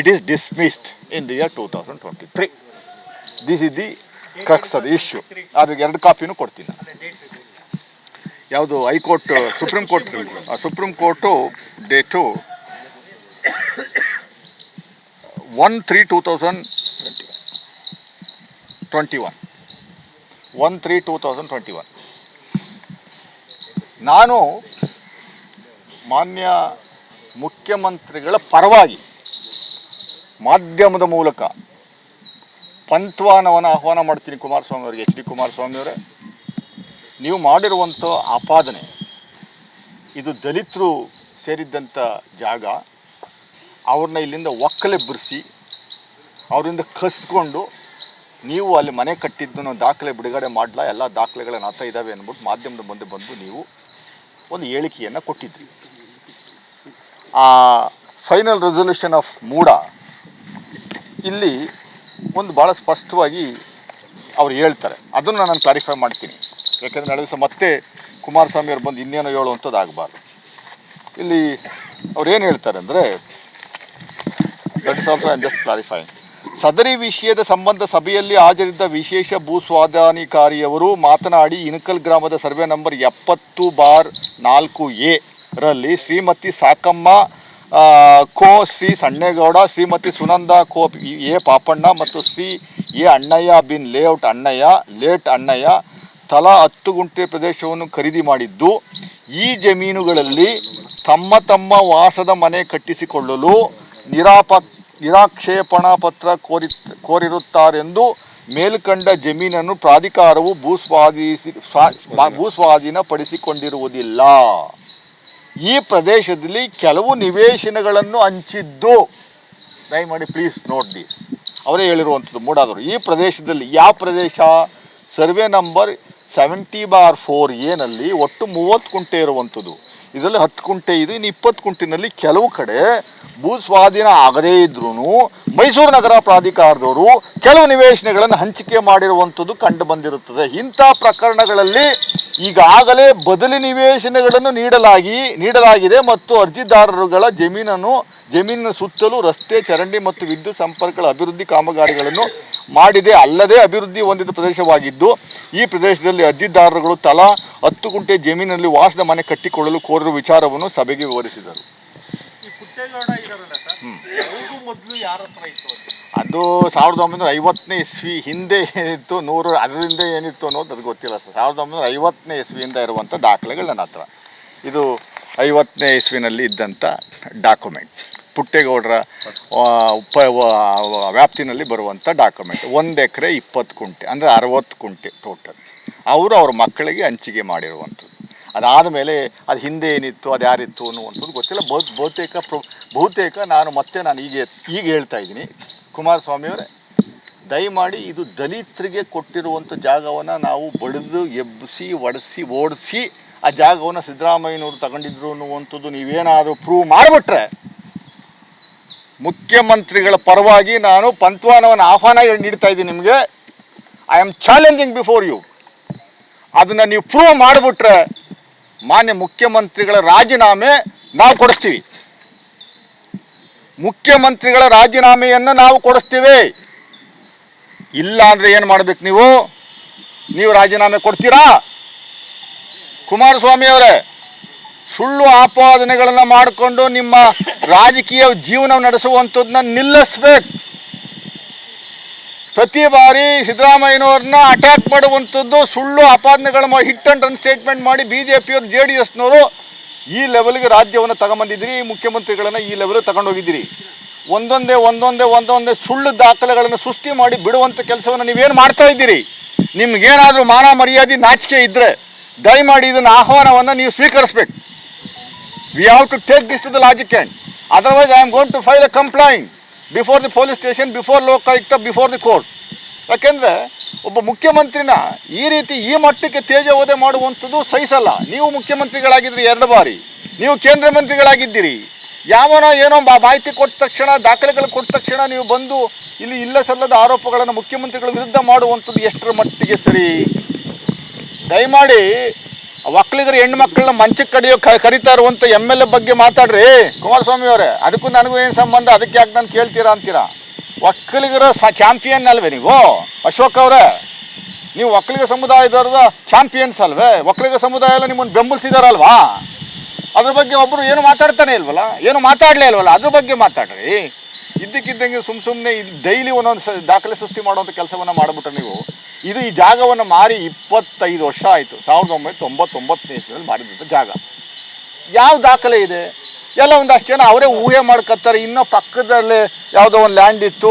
it is dismissed in the year two thousand twenty three this is the crux ಅದು ಇಶ್ಯೂ ಅದಕ್ಕೆ ಎರಡು ಕಾಪಿನೂ ಕೊಡ್ತೀನಿ. ಯಾವುದು high court, supreme court supreme court date one three two thousand twenty one one three two thousand twenty one ನಾನು ಮಾನ್ಯ ಮುಖ್ಯಮಂತ್ರಿಗಳ ಪರವಾಗಿ ಮಾಧ್ಯಮದ ಮೂಲಕ ಪಂತ್ವಾನವನ್ನು ಆಹ್ವಾನ ಮಾಡ್ತೀನಿ ಕುಮಾರಸ್ವಾಮಿ ಅವರಿಗೆ, ಎಚ್ ಡಿ ಕುಮಾರಸ್ವಾಮಿ ಅವರೇ. ನೀವು ಮಾಡಿರುವಂಥ ಆಪಾದನೆ, ಇದು ದಲಿತರು ಸೇರಿದ್ದಂಥ ಜಾಗ. ಅವ್ರನ್ನ ಇಲ್ಲಿಂದ ಒಕ್ಕಲೆಬ್ಬರಿಸಿ ಅವರಿಂದ ಕಸ್ಕೊಂಡು ನೀವು ಅಲ್ಲಿ ಮನೆ ಕಟ್ಟಿದ್ದನ್ನು ದಾಖಲೆ ಬಿಡುಗಡೆ ಮಾಡಲ, ಎಲ್ಲ ದಾಖಲೆಗಳ ನಾತ ಇದ್ದಾವೆ ಅಂದ್ಬಿಟ್ಟು ಮಾಧ್ಯಮದ ಮುಂದೆ ಬಂದು ನೀವು ಒಂದು ಹೇಳಿಕೆಯನ್ನು ಕೊಟ್ಟಿದ್ರಿ. ಆ ಫೈನಲ್ ರೆಸೊಲ್ಯೂಷನ್ ಆಫ್ ಮೂಡ ಇಲ್ಲಿ ಒಂದು ಭಾಳ ಸ್ಪಷ್ಟವಾಗಿ ಅವ್ರು ಹೇಳ್ತಾರೆ. ಅದನ್ನು ನಾನು ಕ್ಲಾರಿಫೈ ಮಾಡ್ತೀನಿ. ಯಾಕೆಂದರೆ ನಡೆದ ಮತ್ತೆ ಕುಮಾರಸ್ವಾಮಿ ಅವ್ರು ಬಂದು ಇನ್ನೇನೋ ಹೇಳುವಂಥದ್ದು ಆಗಬಾರ್ದು. ಇಲ್ಲಿ ಅವ್ರು ಏನು ಹೇಳ್ತಾರೆ ಅಂದರೆ ದಟ್ ಜಸ್ಟ್ ಕ್ಲಾರಿಫೈಂಗ್ ಸದರಿ ವಿಷಯದ ಸಂಬಂಧ ಸಭೆಯಲ್ಲಿ ಹಾಜರಿದ್ದ ವಿಶೇಷ ಭೂ ಸ್ವಾಧಾನಿಕಾರಿಯವರು ಮಾತನಾಡಿ ಇನಕಲ್ ಗ್ರಾಮದ ಸರ್ವೆ ನಂಬರ್ ಎಪ್ಪತ್ತು ಬಾರ್ ನಾಲ್ಕು ಎ ರಲ್ಲಿ ಶ್ರೀಮತಿ ಸಾಕಮ್ಮ ಕೋ ಶ್ರೀ ಸಣ್ಣೇಗೌಡ, ಶ್ರೀಮತಿ ಸುನಂದ, ಕೋ ಎ ಪಾಪಣ್ಣ ಮತ್ತು ಶ್ರೀ ಎ ಅಣ್ಣಯ್ಯ ಬಿನ್ ಲೇಔಟ್ ಅಣ್ಣಯ್ಯ, ಲೇಟ್ ಅಣ್ಣಯ್ಯ ತಲಾ ಹತ್ತು ಗುಂಟೆ ಪ್ರದೇಶವನ್ನು ಖರೀದಿ ಮಾಡಿದ್ದು, ಈ ಜಮೀನುಗಳಲ್ಲಿ ತಮ್ಮ ತಮ್ಮ ವಾಸದ ಮನೆ ಕಟ್ಟಿಸಿಕೊಳ್ಳಲು ನಿರಾಪ ನಿರಾಕ್ಷೇಪಣಾ ಪತ್ರ ಕೋರಿ ಕೋರಿರುತ್ತಾರೆಂದು ಮೇಲ್ಕಂಡ ಜಮೀನನ್ನು ಪ್ರಾಧಿಕಾರವು ಭೂಸ್ವಾಧೀಸಿ ಭೂಸ್ವಾಧೀನ ಪಡಿಸಿಕೊಂಡಿರುವುದಿಲ್ಲ ಈ ಪ್ರದೇಶದಲ್ಲಿ ಕೆಲವು ನಿವೇಶನಗಳನ್ನು ಹಂಚಿದ್ದು, ದಯಮಾಡಿ ಪ್ಲೀಸ್ ನೋಡಿ ಅವರೇ ಹೇಳಿರುವಂಥದ್ದು, ಮೂಡಾದರು. ಈ ಪ್ರದೇಶದಲ್ಲಿ ಯಾವ ಪ್ರದೇಶ? Survey number seventy bar four ಎನಲ್ಲಿ ಒಟ್ಟು ಮೂವತ್ತು ಕುಂಟೆ ಇರುವಂಥದ್ದು. ಇದರಲ್ಲಿ ಹತ್ತು ಕುಂಟೆ ಇದೆ, ಇನ್ನು ಇಪ್ಪತ್ತು ಕುಂಟಿನಲ್ಲಿ ಕೆಲವು ಕಡೆ ಭೂ ಸ್ವಾಧೀನ ಆಗದೇ ಇದ್ರೂ ಮೈಸೂರು ನಗರ ಪ್ರಾಧಿಕಾರದವರು ಕೆಲವು ನಿವೇಶನಗಳನ್ನು ಹಂಚಿಕೆ ಮಾಡಿರುವಂಥದ್ದು ಕಂಡು ಬಂದಿರುತ್ತದೆ. ಇಂಥ ಪ್ರಕರಣಗಳಲ್ಲಿ ಈಗಾಗಲೇ ಬದಲಿ ನಿವೇಶನಗಳನ್ನು ನೀಡಲಾಗಿ, ನೀಡಲಾಗಿದೆ ಮತ್ತು ಅರ್ಜಿದಾರರುಗಳ ಜಮೀನನ್ನು ಜಮೀನಿನ ಸುತ್ತಲೂ ರಸ್ತೆ ಚರಂಡಿ ಮತ್ತು ವಿದ್ಯುತ್ ಸಂಪರ್ಕಗಳ ಅಭಿವೃದ್ಧಿ ಕಾಮಗಾರಿಗಳನ್ನು ಮಾಡಿದೆ. ಅಲ್ಲದೆ ಅಭಿವೃದ್ಧಿ ಹೊಂದಿದ ಪ್ರದೇಶವಾಗಿದ್ದು ಈ ಪ್ರದೇಶದಲ್ಲಿ ಅರ್ಜಿದಾರರುಗಳು ತಲಾ ಹತ್ತು ಗುಂಟೆ ಜಮೀನಿನಲ್ಲಿ ವಾಸದ ಮನೆ ಕಟ್ಟಿಕೊಳ್ಳಲು ಕೋರಿರುವ ವಿಚಾರವನ್ನು ಸಭೆಗೆ ವಿವರಿಸಿದರು? ಅದು ಸಾವಿರದ ಒಂಬೈನೂರ ಐವತ್ತನೇ ಇಸ್ವಿ ಹಿಂದೆ ಏನಿತ್ತು ನೂರು ಅದರಿಂದ ಏನಿತ್ತು ಅನ್ನೋದು ಅದು ಗೊತ್ತಿಲ್ಲ ಸರ್. ಸಾವಿರದ ಒಂಬೈನೂರ ಐವತ್ತನೇ ಇಸ್ವಿಯಿಂದ ಇರುವಂಥ ದಾಖಲೆಗಳು ನನ್ನ ಹತ್ರ. ಇದು ಐವತ್ತನೇ ಇಸ್ವಿನಲ್ಲಿ ಇದ್ದಂಥ ಡಾಕ್ಯುಮೆಂಟ್. ಪುಟ್ಟೇಗೌಡರ ಪ ವ್ಯಾಪ್ತಿನಲ್ಲಿ ಬರುವಂಥ ಡಾಕ್ಯುಮೆಂಟ್ ಒಂದು ಎಕರೆ ಇಪ್ಪತ್ತು ಕುಂಟೆ, ಅಂದರೆ ಅರವತ್ತು ಕುಂಟೆ ಟೋಟಲ್ ಅವರು ಅವ್ರ ಮಕ್ಕಳಿಗೆ ಹಂಚಿಕೆ ಮಾಡಿರುವಂಥದ್ದು. ಅದಾದ ಮೇಲೆ ಅದು ಹಿಂದೆ ಏನಿತ್ತು, ಅದು ಯಾರಿತ್ತು ಅನ್ನುವಂಥದ್ದು ಗೊತ್ತಿಲ್ಲ. ಬಹು ಬಹುತೇಕ ಬಹುತೇಕ ನಾನು ಮತ್ತೆ ನಾನು ಈಗ ಈಗ ಹೇಳ್ತಾ ಇದ್ದೀನಿ. ಕುಮಾರಸ್ವಾಮಿಯವರೇ, ದಯಮಾಡಿ ಇದು ದಲಿತರಿಗೆ ಕೊಟ್ಟಿರುವಂಥ ಜಾಗವನ್ನು ನಾವು ಬಡಿದು ಎಬ್ಬಿಸಿ, ಒಡಿಸಿ, ಓಡಿಸಿ, ಆ ಜಾಗವನ್ನು ಸಿದ್ದರಾಮಯ್ಯನವರು ತಗೊಂಡಿದ್ರು ಅನ್ನುವಂಥದ್ದು ನೀವೇನಾದರೂ ಪ್ರೂವ್ ಮಾಡಿಬಿಟ್ರೆ ಮುಖ್ಯಮಂತ್ರಿಗಳ ಪರವಾಗಿ ನಾನು ಪಂತ್ವಾನವನ್ನು ಆಹ್ವಾನ ನೀಡ್ತಾ ಇದ್ದೀನಿ ನಿಮಗೆ. I am challenging before you ಅದನ್ನು ನೀವು ಪ್ರೂವ್ ಮಾಡಿಬಿಟ್ರೆ ಮಾನ್ಯ ಮುಖ್ಯಮಂತ್ರಿಗಳ ರಾಜೀನಾಮೆ ನಾವು ಕೊಡಿಸ್ತೀವಿ. ಮುಖ್ಯಮಂತ್ರಿಗಳ ರಾಜೀನಾಮೆಯನ್ನು ನಾವು ಕೊಡಿಸ್ತೀವಿ. ಇಲ್ಲ ಅಂದರೆ ಏನು ಮಾಡಬೇಕು ನೀವು? ನೀವು ರಾಜೀನಾಮೆ ಕೊಡ್ತೀರಾ? ಕುಮಾರಸ್ವಾಮಿ ಅವರೇ ಸುಳ್ಳು ಆಪಾದನೆಗಳನ್ನು ಮಾಡಿಕೊಂಡು ನಿಮ್ಮ ರಾಜಕೀಯ ಜೀವನ ನಡೆಸುವಂಥದ್ದನ್ನ ನಿಲ್ಲಿಸ್ಬೇಕು. ಪ್ರತಿ ಬಾರಿ ಸಿದ್ದರಾಮಯ್ಯನವ್ರನ್ನ ಅಟ್ಯಾಕ್ ಮಾಡುವಂಥದ್ದು ಸುಳ್ಳು ಆಪಾದನೆಗಳ ಹಿಟ್ ಅಂಡ್ ರನ್ ಸ್ಟೇಟ್ಮೆಂಟ್ ಮಾಡಿ ಬಿ ಜೆ ಪಿಯವರು ಜೆ ಡಿ ಎಸ್ನವರು ಈ ಲೆವೆಲ್ಗೆ ರಾಜ್ಯವನ್ನು ತಗೊಂಬಂದಿದ್ದೀರಿ, ಮುಖ್ಯಮಂತ್ರಿಗಳನ್ನು ಈ ಲೆವೆಲ್ ತಗೊಂಡೋಗಿದ್ದೀರಿ. ಒಂದೊಂದೇ ಒಂದೊಂದೇ ಒಂದೊಂದೇ ಸುಳ್ಳು ದಾಖಲೆಗಳನ್ನು ಸೃಷ್ಟಿ ಮಾಡಿ ಬಿಡುವಂಥ ಕೆಲಸವನ್ನು ನೀವೇನು ಮಾಡ್ತಾ ಇದ್ದೀರಿ? ನಿಮ್ಗೇನಾದರೂ ಮಾನ ಮರ್ಯಾದೆ ನಾಚಿಕೆ ಇದ್ದರೆ ದಯಮಾಡಿ ಇದನ್ನು ಆಹ್ವಾನವನ್ನು ನೀವು ಸ್ವೀಕರಿಸ್ಬೇಕು. We have to take this to the logic Otherwise, I I am to file file complaint before the police station before Lokayukta before the court ಯಾಕೆಂದರೆ ಒಬ್ಬ ಮುಖ್ಯಮಂತ್ರಿನ ಈ ರೀತಿ ಈ ಮಟ್ಟಕ್ಕೆ ತೇಜೋವಧೆ ಮಾಡುವಂಥದ್ದು ಸಹಿಸಲ್ಲ. ನೀವು ಮುಖ್ಯಮಂತ್ರಿಗಳಾಗಿದ್ರಿ ಎರಡು ಬಾರಿ. ನೀವು ಕೇಂದ್ರ ಮಂತ್ರಿಗಳಾಗಿದ್ದೀರಿ. ಯಾವನೋ ಏನೋ ಮಾಹಿತಿ ಕೊಟ್ಟ ತಕ್ಷಣ ದಾಖಲೆಗಳು ಕೊಟ್ಟ ತಕ್ಷಣ ನೀವು ಬಂದು ಇಲ್ಲಿ ಇಲ್ಲ ಸಲ್ಲದ ಆರೋಪಗಳನ್ನು ಮುಖ್ಯಮಂತ್ರಿಗಳ ವಿರುದ್ಧ ಮಾಡುವಂಥದ್ದು ಎಷ್ಟರ ಮಟ್ಟಿಗೆ ಸರಿ? ದಯಮಾಡಿ ಒಕ್ಕಲಿಗರ ಮಕ್ಕಳನ್ನ ಮಂಚಕ್ಕೆ ಕಡಿಯೋ ಕರಿತಾ ಇರುವಂತ ಎಂ ಎಲ್ ಎ ಬಗ್ಗೆ ಮಾತಾಡ್ರಿ. ಕುಮಾರಸ್ವಾಮಿ ಅವರೇ, ಅದಕ್ಕೂ ನನಗೂ ಏನು ಸಂಬಂಧ? ಅದಕ್ಕೆ ಯಾಕೆ ನಾನು ಕೇಳ್ತೀರಾ ಅಂತೀರಾ? ಒಕ್ಕಲಿಗರ ಚಾಂಪಿಯನ್ ಅಲ್ವೇ ನೀವು? ಅಶೋಕ್ ಅವರೇ, ನೀವು ಒಕ್ಕಲಿಗ ಸಮುದಾಯದವ್ರದ ಚಾಂಪಿಯನ್ಸ್ ಅಲ್ವೇ? ಒಕ್ಕಲಿಗ ಸಮುದಾಯ ಎಲ್ಲ ನಿಮ್ಮನ್ನು ಬೆಂಬಲಿಸಿದಾರಲ್ವಾ? ಅದ್ರ ಬಗ್ಗೆ ಒಬ್ಬರು ಏನು ಮಾತಾಡ್ತಾನೆ ಇಲ್ವಲ್ಲ? ಏನು ಮಾತಾಡಲೇ ಇಲ್ವಲ್ಲ? ಅದ್ರ ಬಗ್ಗೆ ಮಾತಾಡ್ರಿ. ಇದ್ದಕ್ಕಿದ್ದಂಗೆ ಸುಮ್ ಸುಮ್ಮನೆ ಡೈಲಿ ಒಂದೊಂದು ದಾಖಲೆ ಸೃಷ್ಟಿ ಮಾಡುವಂಥ ಕೆಲಸವನ್ನು ಮಾಡಿಬಿಟ್ರೆ ನೀವು, ಇದು ಈ ಜಾಗವನ್ನು ಮಾರಿ ಇಪ್ಪತ್ತೈದು ವರ್ಷ ಆಯಿತು. ಸಾವಿರದ ಒಂಬೈನೂರ ತೊಂಬತ್ತೊಂಬತ್ತನೇ ಇಸ್ವಿಯಲ್ಲಿ ಮಾರಿದಂಥ ಜಾಗ. ಯಾವ ದಾಖಲೆ ಇದೆ? ಎಲ್ಲ ಒಂದಷ್ಟು ಜನ ಅವರೇ ಊಹೆ ಮಾಡ್ಕೊತಾರೆ ಇನ್ನೂ ಪಕ್ಕದಲ್ಲೇ ಯಾವುದೋ ಒಂದು ಲ್ಯಾಂಡ್ ಇತ್ತು.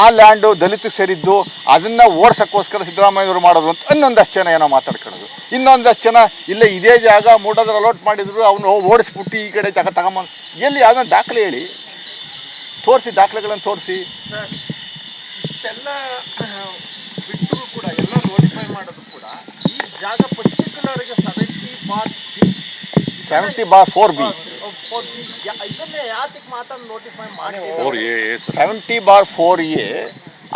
ಆ ಲ್ಯಾಂಡು ದಲಿತಕ್ಕೆ ಸೇರಿದ್ದು. ಅದನ್ನು ಓಡ್ಸೋಕ್ಕೋಸ್ಕರ ಸಿದ್ದರಾಮಯ್ಯವರು ಮಾಡೋದು ಅಂತ ಇನ್ನೊಂದಷ್ಟು ಜನ ಏನೋ ಮಾತಾಡ್ಕೊಳ್ಳೋದು. ಇನ್ನೊಂದಷ್ಟು ಜನ ಇಲ್ಲ ಇದೇ ಜಾಗ ಮೂಡೋದ್ರ ಅಲೋಟ್ ಮಾಡಿದ್ರು. ಅವನು ಓಡಿಸ್ಬಿಟ್ಟು ಈ ಕಡೆ ಜಾಗ ತಗೊಂಬಂದು ಎಲ್ಲಿ ಯಾವುದೋ ದಾಖಲೆ ಹೇಳಿ. ತೋರಿಸಿ ದಾಖಲೆಗಳನ್ನು ತೋರಿಸಿ. ಸರ್ ಇಷ್ಟೆಲ್ಲ ಬಿಟ್ಟರು ಕೂಡ ಎಲ್ಲ ನೋಟಿಫೈ ಮಾಡೋದು ಕೂಡ ಈ ಜಾಗ ಪರ್ಟಿಕ್ಯುಲರ್ಗೆ seventy bar seventy bar four B ಇದನ್ನೇ ಯಾತಕ್ಕೆ ಮಾತ್ರ ನೋಟಿಫೈ ಮಾಡಿ four A seventy bar four A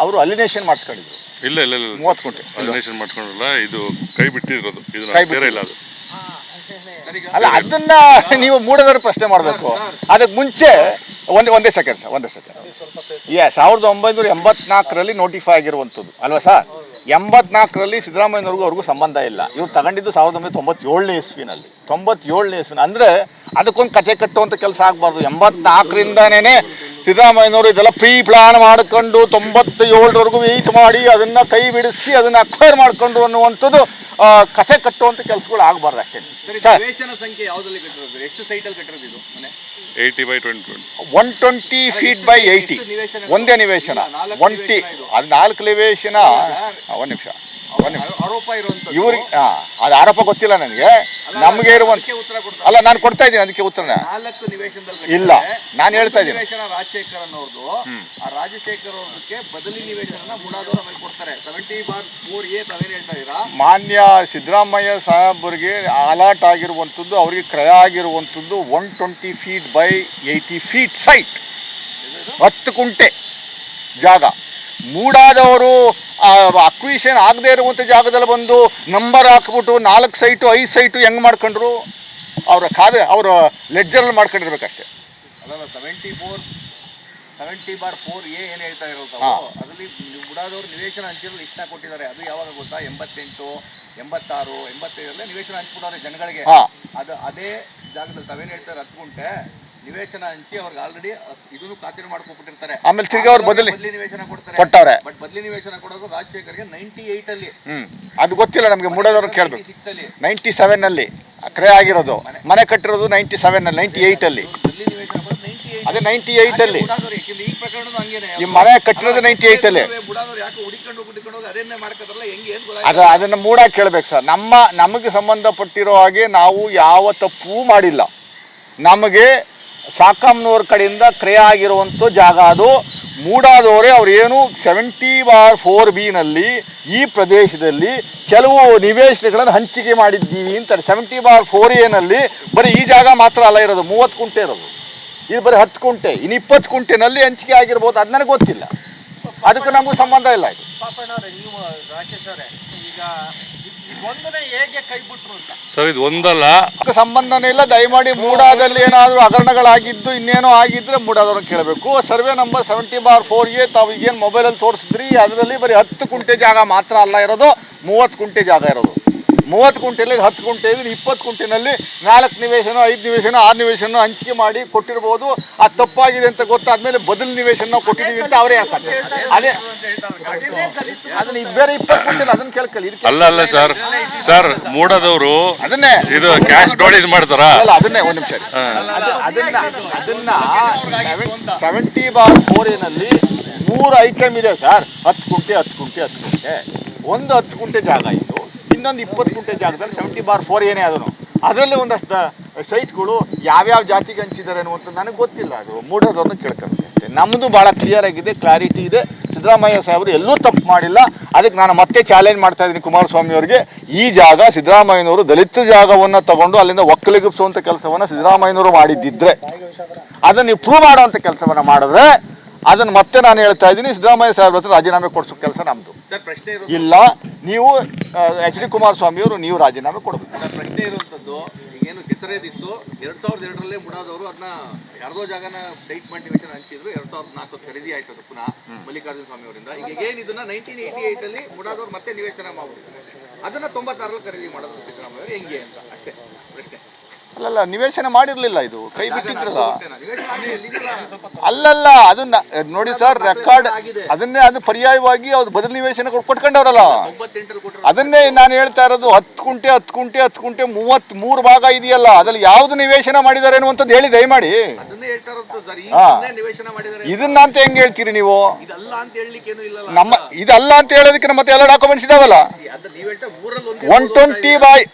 ಅವರು ಅಲಿನೇಷನ್ ಮಾಡಿಸ್ಕೊಂಡಿದ್ರು. ಇಲ್ಲ ಇಲ್ಲ ಇಲ್ಲ ಮೂವತ್ತು ಗುಂಟೆ. ಅಲಿನೇಷನ್ ಮಾಡ್ಕೊಂಡಿರಲ್ಲ ಇದು ಕೈ ಬಿಟ್ಟಿರೋದು. ಇದು ಕೈ ಸೇರ ಇಲ್ಲ ಅದು. ಅಲ್ಲ ಅದನ್ನ ನೀವು ಮೂಡದವ್ರ ಪ್ರಶ್ನೆ ಮಾಡಬೇಕು. ಅದಕ್ಕೆ ಮುಂಚೆ ಒಂದೇ ಒಂದೇ ಸೆಕೆಂಡ್ ಸರ್ ಒಂದೇ ಸೆಕೆಂಡ್ ಯಾ ಸಾವಿರದ ಒಂಬೈನೂರ ಎಂಬತ್ನಾಲ್ಕರಲ್ಲಿ ನೋಟಿಫೈ ಆಗಿರುವಂಥದ್ದು. ಅಲ್ವಾ ಸರ್ ಎಂಬತ್ನಾಲ್ಕರಲ್ಲಿ ಸಿದ್ದರಾಮಯ್ಯನವ್ರಿಗೂ ಅವ್ರಿಗೂ ಸಂಬಂಧ ಇಲ್ಲ. ಇವ್ರು ತಗೊಂಡಿದ್ದು ಸಾವಿರದ ಒಂಬೈನೂರ ತೊಂಬತ್ತೇಳನೇ ಇಸ್ವಿನಲ್ಲಿ. ತೊಂಬತ್ತೇಳನೇ ಇಸ್ವಿನ ಅಂದರೆ ಅದಕ್ಕೊಂದು ಕತೆ ಕಟ್ಟುವಂಥ ಕೆಲಸ ಆಗಬಾರ್ದು. ಎಂಬತ್ನಾಲ್ಕರಿಂದನೇ ಸಿದ್ದರಾಮಯ್ಯನವರು ಇದೆಲ್ಲ ಪ್ರೀ ಪ್ಲಾನ್ ಮಾಡಿಕೊಂಡು ತೊಂಬತ್ತೇಳರವರೆಗೂ ವೆಯ್ಟ್ ಮಾಡಿ ಅದನ್ನು ಕೈ ಬಿಡಿಸಿ ಅದನ್ನು ಅಕ್ವೈರ್ ಮಾಡಿಕೊಂಡು ಅನ್ನುವಂಥದ್ದು ಕಥೆ ಕಟ್ಟುವಂಥ ಕೆಲಸಗಳು ಆಗಬಾರ್ದು ಅಷ್ಟೇ. ಸರ್ ಸಂಖ್ಯೆ ಯಾವುದಲ್ಲಿ ಕಟ್ಟಿರೋದು? ಎಷ್ಟು ಸೈಟಲ್ಲಿ ಕಟ್ಟಿರೋದು ಇದು ಮನೆ? Eighty by twenty one twenty feet by eighty ಒಂದೇ ನಿವೇಶನ. One T. ಅದು ನಾಲ್ಕು ನಿವೇಶನ. ಒಂದು ನಿಮಿಷ. ಆರೋಪ ಇರುವಂತದ್ದು? ಇವ್ರಿಗೆ ಅದು ಆರೋಪ ಗೊತ್ತಿಲ್ಲ ನನಗೆ. ನಮಗೆ ಇರುವಂತ ಅಲ್ಲ ನಾನು ಕೊಡ್ತಾ ಇದ್ದೀನಿ ಅದಕ್ಕೆ ಉತ್ತರ ನಾಲ್ಕು ನಿವೇಶನದಲ್ಲಿ ಇಲ್ಲ, ನಾನು ಹೇಳ್ತಾ ಇದ್ದೀನಿ. ನಿವೇಶನ ರಾಜಶೇಖರ್ ಅನ್ನೋರ್ದು ಆ ರಾಜಶೇಖರ್ ಅವ್ರದಕ್ಕೆ ಬದಲಿ ನಿವೇಶನ ಮೂಡಾದವ್ರು ಆಮೇಲೆ ಕೊಡ್ತಾರೆ. ಸೆವೆಂಟಿ ಬಾರ್ ಫೋರ್ ಎ ತಾವೇನ್ ಹೇಳ್ತಾ ಇದ್ದೀರಾ? ಮಾನ್ಯ ಸಿದ್ದರಾಮಯ್ಯ ಸಾಹೇಬರಿಗೆ ಅಲಾಟ್ ಆಗಿರುವಂಥದ್ದು ಅವರಿಗೆ ಕ್ರಯ ಆಗಿರುವಂಥದ್ದು one twenty feet by eighty feet site ಹತ್ತು ಕುಂಟೆ ಜಾಗ. ಮೂಡಾದವರು ಅಕ್ವಿಷನ್ ಆಗದೇ ಇರುವಂಥ ಜಾಗದಲ್ಲಿ ಬಂದು ನಂಬರ್ ಹಾಕ್ಬಿಟ್ಟು ನಾಲ್ಕು ಸೈಟು ಐದು ಸೈಟು ಹೆಂಗೆ ಮಾಡ್ಕೊಂಡ್ರು? ಅವರ ಖಾತೆ ಅವರ ಲೆಡ್ಜರಲ್ಲಿ ಮಾಡ್ಕೊಂಡಿರ್ಬೇಕಷ್ಟೆ. ಅಲ್ಲ seventy four seventy bar four A ಏನು ಹೇಳ್ತಾ ಇರೋದು. ಅದರಲ್ಲಿ ಬುಡಾದವರು ನಿವೇಶನ ಹಂಚಿರೋ ಇಷ್ಟ ಕೊಟ್ಟಿದ್ದಾರೆ. ಅದು ಯಾವಾಗ ಗೊತ್ತಾ? ಎಂಬತ್ತೆಂಟು ಎಂಬತ್ತಾರು ಎಂಬತ್ತೈದರಲ್ಲೇ ನಿವೇಶನ ಹಂಚ್ಬಿಡೋರೆ ಜನಗಳಿಗೆ. ಅದು ಅದೇ ಜಾಗದಲ್ಲಿ ತಾವೇನು ಹೇಳ್ತಾರೆ ಹತ್ತು ಗುಂಟೆ ನಿವೇಶನ ಹಂಚಿ ಅವ್ರಿಗೆ ಆಲ್ರೆಡಿ ಇದನ್ನು ಖಾತೆರಿ ಮಾಡ್ಕೊಬಿಟ್ಟಿರ್ತಾರೆ ಆಮೇಲೆ ತಿರ್ಗಿ ಅವ್ರು ಬದಲಿ ಬದಲಿ ನಿವೇಶನ ಕೊಡ್ತಾರೆ. ಕೊಟ್ಟವ್ರೆ. ಬಟ್ ಬದಲಿ ನಿವೇಶನ ಕೊಡೋದು ರಾಜಶೇಖರ್ಗೆ ನೈಂಟಿ ಏಟ್ ಅಲ್ಲಿ. ಹ್ಞೂ ಅದು ಗೊತ್ತಿಲ್ಲ ನಮಗೆ ಮೂಡಾದವ್ರು ಕೇಳಬೇಕು. ಸಿಕ್ಸ್ ಅಲ್ಲಿ. ನೈಂಟಿ ಸೆವೆನ್ನಲ್ಲಿ ಕ್ರಯ ಆಗಿರೋದು. ಮನೆ ಕಟ್ಟಿರೋದು ನೈಂಟಿ ಸೆವೆನ್ನಲ್ಲಿ ನೈಂಟಿ ಅಲ್ಲಿ. ಬದಲಿ ನಿವೇಶನ ಕೊಡೋದು ನೈಂಟಿ ಏಟ್ ಅದೇ ನೈಂಟಿ ಏಯ್ಟಲ್ಲಿ ಈ ಪ್ರಕರಣದ ಹಂಗೇನೆ. ಈ ಮನೆ ಕಟ್ಟಿರೋದು ನೈಂಟಿ ಏಯ್ಟಲ್ಲಿ ಬುಡಾದವ್ರು ಯಾಕೆ ಹುಡಿಕೊಂಡು ಹುಡಿಕೊಂಡು ಹೋಗಿ ಅದನ್ನೇ ಮಾಡ್ಕೋತಾರಲ್ಲ? ಹೆಂಗೆ ಏನ್ ಅದು ಅದನ್ನು ಮೂಡ ಕೇಳಬೇಕು ಸರ್. ನಮ್ಮ ನಮಗೆ ಸಂಬಂಧಪಟ್ಟಿರೋ ಹಾಗೆ ನಾವು ಯಾವ ತಪ್ಪು ಮಾಡಿಲ್ಲ. ನಮಗೆ ಸಾಕಮ್ನವ್ರ ಕಡೆಯಿಂದ ಕ್ರಯ ಆಗಿರುವಂಥ ಜಾಗ ಅದು. ಮೂಡಾದವರೇ ಅವರೇನು ಸೆವೆಂಟಿ ಬಾರ್ ಫೋರ್ ಬಿನಲ್ಲಿ ಈ ಪ್ರದೇಶದಲ್ಲಿ ಕೆಲವು ನಿವೇಶನಗಳನ್ನು ಹಂಚಿಕೆ ಮಾಡಿದ್ದೀವಿ ಅಂತಾರೆ. ಸೆವೆಂಟಿ ಬಾರ್ ಫೋರ್ ಎನಲ್ಲಿ ಬರೀ ಈ ಜಾಗ ಮಾತ್ರ ಅಲ್ಲ ಇರೋದು, ಮೂವತ್ತು ಕುಂಟೆ ಇರೋದು. ಇದು ಬರೀ ಹತ್ತು ಕುಂಟೆ, ಇನ್ನು ಇಪ್ಪತ್ತು ಕುಂಟೆನಲ್ಲಿ ಹಂಚಿಕೆ ಆಗಿರ್ಬೋದು, ಅದು ನನಗೆ ಗೊತ್ತಿಲ್ಲ. ಅದಕ್ಕೆ ನಮಗೂ ಸಂಬಂಧ ಇಲ್ಲ ಇದು. ಈಗ ಒಂದನೇ ಹೇಗೆ ಕೈ ಬಿಟ್ರು ಅಂತ? ಸರ್ ಇದು ಒಂದಲ್ಲ. ಅದಕ್ಕೆ ಸಂಬಂಧನೇ ಇಲ್ಲ. ದಯಮಾಡಿ ಮೂಡಾದಲ್ಲಿ ಏನಾದರೂ ಹಗರಣಗಳಾಗಿದ್ದು ಇನ್ನೇನೋ ಆಗಿದ್ರೆ ಮೂಡಾದವ್ರನ್ನ ಕೇಳಬೇಕು. ಸರ್ವೆ ನಂಬರ್ ಸೆವೆಂಟಿ ಬಾರ್ ಫೋರ್ಗೆ ತಾವು ಈಗೇನು ಮೊಬೈಲಲ್ಲಿ ತೋರಿಸಿದ್ರಿ ಅದರಲ್ಲಿ ಬರೀ ಹತ್ತು ಕುಂಟೆ ಜಾಗ ಮಾತ್ರ ಅಲ್ಲ ಇರೋದು ಮೂವತ್ತು ಕುಂಟೆ ಜಾಗ ಇರೋದು. ಮೂವತ್ತು ಕುಂಟೆಯಲ್ಲಿ ಹತ್ತು ಕುಂಟೆ ಇದ್ರೆ ಇಪ್ಪತ್ತು ಕುಂಟೆನಲ್ಲಿ ನಾಲ್ಕು ನಿವೇಶನ ಐದು ನಿವೇಶನ ಆರು ನಿವೇಶನ ಹಂಚಿಕೆ ಮಾಡಿ ಕೊಟ್ಟಿರ್ಬೋದು. ಅದು ತಪ್ಪಾಗಿದೆ ಅಂತ ಗೊತ್ತಾದ್ಮೇಲೆ ಬದಲು ನಿವೇಶನ ನಾವು ಕೊಟ್ಟಿದ್ದೀವಿ ಅಂತ ಅವರೇ ಹಾಕ್ತಾರೆ ಅದೇ ಅದನ್ನ ಬೇರೆ ಇಪ್ಪತ್ತು ಕುಂಟೆ ಅದನ್ನ ಕೇಳ್ಕಲಿ ಅಲ್ಲ ಅಲ್ಲ ಸರ್. ಸರ್ ಮೂಡದವರು ಅದನ್ನೇ ಇದು ಕ್ಯಾಶ್ ನೋಡಿ ಇದು ಮಾಡ್ತಾರ? ಅಲ್ಲ ಅದನ್ನೇ ಒಂದು ನಿಮಿಷ ಅದು- ಅದನ್ನ ಅದನ್ನ ಸೆವೆಂಟಿ ಬಾರ್ ಫೋರಿನಲ್ಲಿ ಮೂರು ಐಟಮ್ ಇದೆ ಸರ್ ಹತ್ತು ಕುಂಟೆ ಹತ್ತು ಕುಂಟೆ ಹತ್ತು ಕುಂಟೆ ಒಂದು ಹತ್ತು ಕುಂಟೆ ಜಾಗ ಇದು ಇನ್ನೊಂದು ಇಪ್ಪತ್ತು ಗುಂಟೆ ಜಾಗದಲ್ಲಿ ಸೆವೆಂಟಿ ಬಾರ್ ಫೋರ್ ಏನೇ ಅದನ್ನು ಅದರಲ್ಲಿ ಒಂದಷ್ಟು ಸೈಟ್ಗಳು ಯಾವ್ಯಾವ ಜಾತಿಗೆ ಹಂಚಿದ್ದಾರೆ ಅನ್ನುವಂಥದ್ದು ನನಗೆ ಗೊತ್ತಿಲ್ಲ. ಅದು ಮೂಡೋದನ್ನು ಕೇಳ್ಕೊಂಡು ನಮ್ಮದು ಭಾಳ ಕ್ಲಿಯರ್ ಆಗಿದೆ ಕ್ಲಾರಿಟಿ ಇದೆ. ಸಿದ್ದರಾಮಯ್ಯ ಸಾಹೇಬರು ಎಲ್ಲೂ ತಪ್ಪು ಮಾಡಿಲ್ಲ. ಅದಕ್ಕೆ ನಾನು ಮತ್ತೆ ಚಾಲೆಂಜ್ ಮಾಡ್ತಾ ಇದ್ದೀನಿ ಕುಮಾರಸ್ವಾಮಿ ಅವರಿಗೆ. ಈ ಜಾಗ ಸಿದ್ದರಾಮಯ್ಯನವರು ದಲಿತ ಜಾಗವನ್ನು ತಗೊಂಡು ಅಲ್ಲಿಂದ ಒಕ್ಕಲಿಗಿಸುವಂಥ ಕೆಲಸವನ್ನು ಸಿದ್ದರಾಮಯ್ಯನವರು ಮಾಡಿದ್ದಿದ್ರೆ, ಅದನ್ನು ನೀವು ಪ್ರೂವ್ ಮಾಡುವಂಥ ಕೆಲಸವನ್ನು ಮಾಡಿದ್ರೆ ಅದನ್ನು ಮತ್ತೆ ನಾನು ಹೇಳ್ತಾ ಇದ್ದೀನಿ ಸಿದ್ದರಾಮಯ್ಯ ಸಾಹೇಬ್ರ ಹತ್ರ ರಾಜೀನಾಮೆ ಕೊಡಿಸೋ ಕೆಲಸ ನಮ್ಮದು ಸರ್ ಪ್ರಶ್ನೆ ಇರೋದು ಇಲ್ಲ ನೀವು ಎಚ್ ಡಿ ಕುಮಾರಸ್ವಾಮಿ ಅವರು ನೀವು ರಾಜೀನಾಮೆ ಕೊಡಬೇಕು. ಸರ್ ಪ್ರಶ್ನೆ ಇರುವಂಥದ್ದು ಈಗೇನು ಕೆಸರೇದಿತ್ತು? ಎರಡ್ ಸಾವಿರದ ಎರಡರಲ್ಲೇ ಬುಡಾದವರು ಅದನ್ನ ಯಾರ್ದೋ ಜಾಗನ ಡೈಟ್ ಮಾಡಿ ನಿವೇಶನ ಹಂಚಿದ್ರು ಎರಡು ಸಾವಿರದ ನಾಲ್ಕು ಖರೀದಿ ಆಯ್ತು ಅದು ಪುನಃ ಮಲ್ಲಿಕಾರ್ಜುನ ಸ್ವಾಮಿ ಅವರಿಂದ. ಈಗ ಏನು ಇದನ್ನ ನೈನ್ಟೀನ್ ಏಯ್ಟಿ ಏಟ್ ಅಲ್ಲಿ ಮುಡಾದವ್ರು ಮತ್ತೆ ನಿವೇಶನ ಮಾಡ್ಬಿಟ್ಟಿದ್ದಾರೆ ಅದನ್ನ ತೊಂಬತ್ತಾರಲ್ಲಿ ಖರೀದಿ ಮಾಡೋದು ಸಿದ್ದರಾಮಯ್ಯ ಅವರು ಹೆಂಗೆ ಅಂತ ಅಷ್ಟೇ ಪ್ರಶ್ನೆ. ಅಲ್ಲಲ್ಲ ನಿವೇಶನ ಮಾಡಿರಲಿಲ್ಲ ಇದು. ಕೈ ಬಿಟ್ಟಿದ್ರಲ್ಲ? ಅಲ್ಲಲ್ಲ ಅದನ್ನ ನೋಡಿ ಸರ್ ರೆಕಾರ್ಡ್ ಅದನ್ನೇ ಅದು ಪರ್ಯಾಯವಾಗಿ ಅವ್ರು ಬದಲು ನಿವೇಶನ ಕೊಟ್- ಕೊಟ್ಕೊಂಡವ್ರಲ್ಲ. ಅದನ್ನೇ ನಾನು ಹೇಳ್ತಾ ಇರೋದು ಹತ್ತು ಕುಂಟೆ ಹತ್ತು ಕುಂಟೆ ಹತ್ತು ಕುಂಟೆ ಮೂವತ್ತ್ ಮೂರು ಭಾಗ ಇದೆಯಲ್ಲ ಅದ್ರಲ್ಲಿ ಯಾವ್ದು ನಿವೇಶನ ಮಾಡಿದ್ದಾರೆ ಅನ್ನುವಂಥದ್ದು ಹೇಳಿ ದಯಮಾಡಿ. ಇದನ್ನೇ ಅಂತ ಹೆಂಗ್ ಹೇಳ್ತೀರಿ ನೀವು? ನಮ್ಮ ಇದಲ್ಲ ಅಂತ ಹೇಳೋದಕ್ಕೆ ಮತ್ತೆ ಎಲ್ಲ ಡಾಕ್ಯುಮೆಂಟ್ಸ್ ಇದಾವಲ್ಲ? ಒನ್ ಟ್ವೆಂಟಿ ಬಾಯ್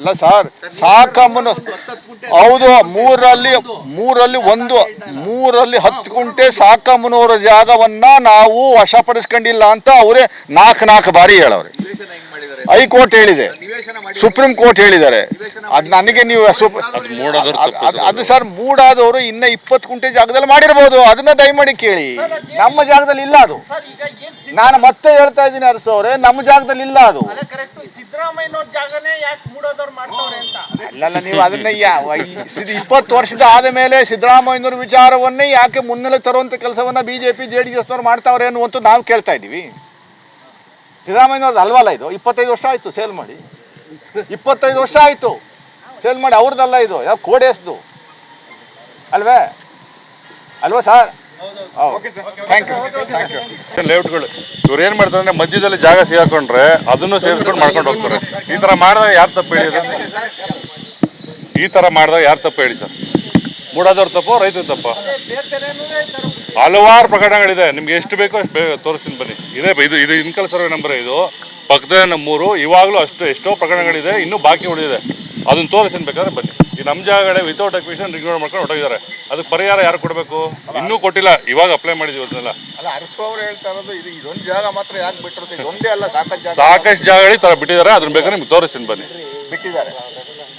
ಎಲ್ಲ ಸರ್, ಸಾಕಮ್ಮನ. ಹೌದು ಮೂರಲ್ಲಿ ಮೂರಲ್ಲಿ ಒಂದು, ಮೂರಲ್ಲಿ ಹತ್ತು ಗುಂಟೆ ಸಾಕಮ್ಮನವರ ಜಾಗವನ್ನ ನಾವು ವಶಪಡಿಸ್ಕೊಂಡಿಲ್ಲ ಅಂತ ಅವರೇ ನಾಲ್ಕು ನಾಲ್ಕು ಬಾರಿ ಹೇಳವ್ರೆ. ಹೈಕೋರ್ಟ್ ಹೇಳಿದೆ. ಸುಪ್ರೀಂ ಕೋರ್ಟ್ ಹೇಳಿದ್ದಾರೆ. ಅದು ನನಗೆ ನೀವು ಸುಪ್- ಅದು ಮೂಡೋದ್ರ ಅದು- ತಪ್ಪು ಅದು- ಅದು ಸರ್ ಮೂಡಾದವರು ಇನ್ನ ಇಪ್ಪತ್ತು ಕುಂಟೆ ಜಾಗದಲ್ಲಿ ಮಾಡಿರ್ಬೋದು. ಅದನ್ನ ದಯಮಾಡಿ ಕೇಳಿ. ನಮ್ಮ ಜಾಗದಲ್ಲಿ ಇಲ್ಲ ಅದು. ಸರ್ ಈಗ ಏನ್ ನಾನು ಮತ್ತೆ ಹೇಳ್ತಾ ಇದ್ದೀನಿ ಅರಸವ್ರೆ ನಮ್ಮ ಜಾಗದಲ್ಲಿ ಇಲ್ಲ ಅದು. ಅಲ್ಲ ಕರೆಕ್ಟ್ ಸಿದ್ದರಾಮಯ್ಯನವ್ರ ಜಾಗನೇ ಯಾಕೆ ಮೂಡೋದವ್ರು ಮಾಡ್ತವ್ರೆ ಅಂತ? ಅಲ್ಲಲ್ಲ ನೀವು ಅದನ್ನ ಇಪ್ಪತ್ತು ವರ್ಷದ ಆದ ಮೇಲೆ ಸಿದ್ದರಾಮಯ್ಯನವ್ರ ವಿಚಾರವನ್ನೇ ಯಾಕೆ ಮುನ್ನೆಲೆ ತರುವಂತ ಕೆಲಸವನ್ನ ಬಿಜೆಪಿ ಜೆ ಡಿ ಎಸ್ನವ್ರು ಮಾಡ್ತಾವ್ರೆ ಅನ್ನುವಂತ ನಾವು ಕೇಳ್ತಾ ಇದ್ದೀವಿ. ಸಿದ್ದರಾಮಯ್ಯನವ್ರದ್ದು ಅಲ್ವಲ್ಲ ಇದು? ಇಪ್ಪತ್ತೈದು ವರ್ಷ ಆಯಿತು ಸೇಲ್ ಮಾಡಿ. ಇಪ್ಪತ್ತೈದು ವರ್ಷ ಆಯಿತು. ಸೇಲ್ ಮಾಡಿ ಅವ್ರದ್ದಲ್ಲ ಇದು. ಯಾವ ಕೋಡೇಸ್ದು ಅಲ್ವೇ? ಅಲ್ವಾ sir thank you thank you ಲೇಔಟ್ಗಳು ಇವ್ರು ಏನ್ ಮಾಡ್ತಾರೆ ಅಂದ್ರೆ ಮಧ್ಯದಲ್ಲಿ ಜಾಗ ಸಿಗಾಕೊಂಡ್ರೆ ಅದನ್ನು ಸೇರಿಸ್ಕೊಂಡು ಮಾಡ್ಕೊಂಡು ಹೋಗ್ತಾರೆ. ಈ ತರ ಮಾಡಿದಾಗ ಯಾರು ತಪ್ಪು ಹೇಳಿದ್ರು ಈ ತರ ಮಾಡಿದಾಗ ಯಾರು ತಪ್ಪು ಹೇಳಿ ಸರ್ ಮೂಡಾದವ್ರ ತಪ್ಪು ರೈತರ ತಪ್ಪ? ಹಲವಾರು ಪ್ರಕರಣಗಳಿದೆ. ನಿಮ್ಗೆ ಎಷ್ಟು ಬೇಕೋ ಅಷ್ಟು ಬೇಗ ತೋರಿಸ್ತೀನಿ ಬನ್ನಿ. ಇದೇ ಇದು ಇದು ಇನ್ಕಲ್ ಸರ್ವೆ ನಂಬರ್ ಇದು. ಪಕ್ಕದ ನಮ್ಮೂರು. ಇವಾಗಲೂ ಅಷ್ಟು ಎಷ್ಟೋ ಪ್ರಕರಣಗಳಿದೆ. ಇನ್ನೂ ಬಾಕಿ ಉಳಿದಿದೆ. ಅದನ್ನ ತೋರಿಸ್ತೀನಿ ಬೇಕಾದ್ರೆ ಬನ್ನಿ. ಈ ನಮ್ಮ ಜಾಗಗಳೇ ವಿತೌಟ್ ಅಕ್ವಿಷನ್ ರಿಗ್ನೋರ್ ಮಾಡ್ಕೊಂಡು ಹೊಟ್ಟೋಗಿದ್ದಾರೆ ಅದಕ್ಕೆ ಪರಿಹಾರ ಯಾರು ಕೊಡಬೇಕು? ಇನ್ನೂ ಕೊಟ್ಟಿಲ್ಲ. ಇವಾಗ ಅಪ್ಲೈ ಮಾಡಿದ್ವಿ ಅದನ್ನೆಲ್ಲ ಸಾಕಷ್ಟು ಜಾಗ. ಸಾಕಷ್ಟು ಜಾಗಗಳಿಗೆ ತರ ಬಿಟ್ಟಿದ್ದಾರೆ. ಅದನ್ನ ಬೇಕಾದ್ರೆ ನಿಮ್ಗೆ ತೋರಿಸ್ತೀನಿ ಬನ್ನಿ. ಬಿಟ್ಟಿದ್ದಾರೆ.